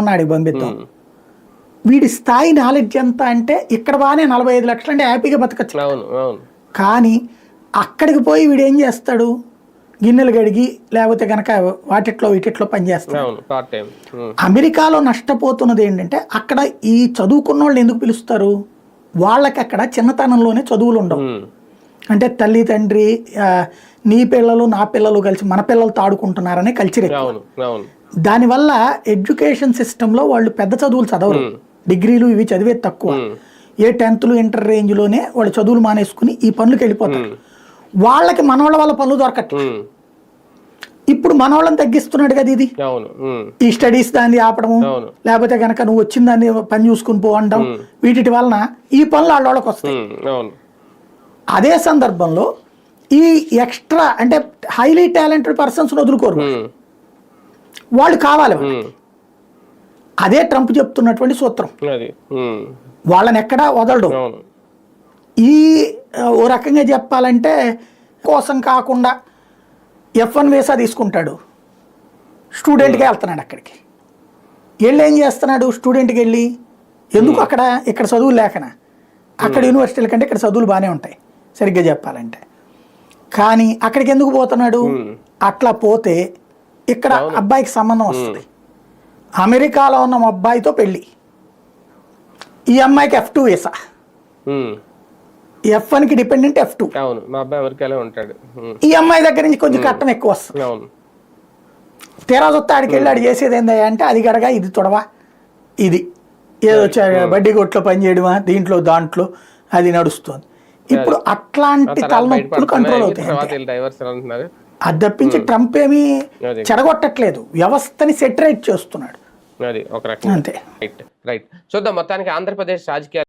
ఉన్నాడికి పంపిద్దాం వీడి స్థాయి నాలెడ్జ్ ఎంత అంటే ఇక్కడ బాగానే నలభై ఐదు లక్షలు అంటే హ్యాపీగా బతకచ్చు. కానీ అక్కడికి పోయి వీడు ఏం చేస్తాడు? గిన్నెలు గడిగి లేకపోతే కనుక వాటిట్లో వీటిట్లో పనిచేస్తాడు అమెరికాలో నష్టపోతున్నది ఏంటంటే అక్కడ ఈ చదువుకున్న వాళ్ళు ఎందుకు పిలుస్తారు? వాళ్ళకి అక్కడ చిన్నతనంలోనే చదువులు ఉండవు అంటే తల్లి తండ్రి నీ పిల్లలు నా పిల్లలు కలిసి మన పిల్లలతో ఆడుకుంటున్నారనే కల్చర్ దానివల్ల ఎడ్యుకేషన్ సిస్టంలో వాళ్ళు పెద్ద చదువులు చదవరు. డిగ్రీలు ఇవి చదివేది తక్కువ. ఏ టెన్త్లు ఇంటర్ రేంజ్లోనే వాళ్ళు చదువులు మానేసుకుని ఈ పనులకు వెళ్ళిపోతారు. వాళ్ళకి మనవాళ్ళ వాళ్ళ పనులు దొరకట్లేదు. ఇప్పుడు మనవాళ్ళని తగ్గిస్తున్నాడు కదా ఇది. ఈ స్టడీస్ దాన్ని ఆపడము. లేకపోతే కనుక నువ్వు వచ్చిన దాన్ని పని చూసుకుని పో అనడం వీటి వలన ఈ పనులు వాళ్ళ వాళ్ళకి వస్తాయి అదే సందర్భంలో ఈ ఎక్స్ట్రా అంటే హైలీ టాలెంటెడ్ పర్సన్స్ వదులుకోరు. వాళ్ళు. కావాలి. అదే ట్రంప్ చెప్తున్నటువంటి సూత్రం. వాళ్ళని ఎక్కడా వదలడు ఈ ఓ రకంగా చెప్పాలంటే కోసం కాకుండా ఎఫ్ వన్ వీసా తీసుకుంటాడు. స్టూడెంట్గా వెళ్తున్నాడు అక్కడికి. వెళ్ళి ఏం చేస్తున్నాడు? స్టూడెంట్కి వెళ్ళి ఎందుకు అక్కడ ఇక్కడ చదువులు లేకనా? అక్కడ యూనివర్సిటీల కంటే ఇక్కడ చదువులు బాగానే ఉంటాయి. సరిగ్గా చెప్పాలంటే. కానీ అక్కడికి ఎందుకు పోతున్నాడు? అట్లా పోతే ఇక్కడ అబ్బాయికి సంబంధం వస్తుంది. అమెరికాలో ఉన్న మా అబ్బాయితో పెళ్ళి. ఈ అమ్మాయికి ఎఫ్ టూ వీసా. ఎఫ్ వన్కి డిపెండెంట్ ఎఫ్ టూ. అవును. మా అబ్బాయి అమెరికాలో ఉంటాడు. ఈ అమ్మాయి దగ్గర నుంచి కొంచెం కట్టం ఎక్కువ వస్తుంది. అవును. తీరా చూస్తే ఆడికి వెళ్ళి ఆడు చేసేది ఏందా అంటే అది గడగా ఇది తొడవా? ఇది. ఏదో బడ్డీ కొట్లో పని చేయడమా? దీంట్లో దాంట్లో అది నడుస్తుంది. ఇప్పుడు అట్లాంటి తలనొప్పులు కంట్రోల్. అవుతాయి అది తప్పించి ట్రంప్ ఏమీ. చెడగొట్టట్లేదు. వ్యవస్థని సెటరేట్ చేస్తున్నాడు. అది ఒక రకంగా. అంతే. రైట్ రైట్ చూద్దాం మొత్తానికి ఆంధ్రప్రదేశ్ రాజకీయాలు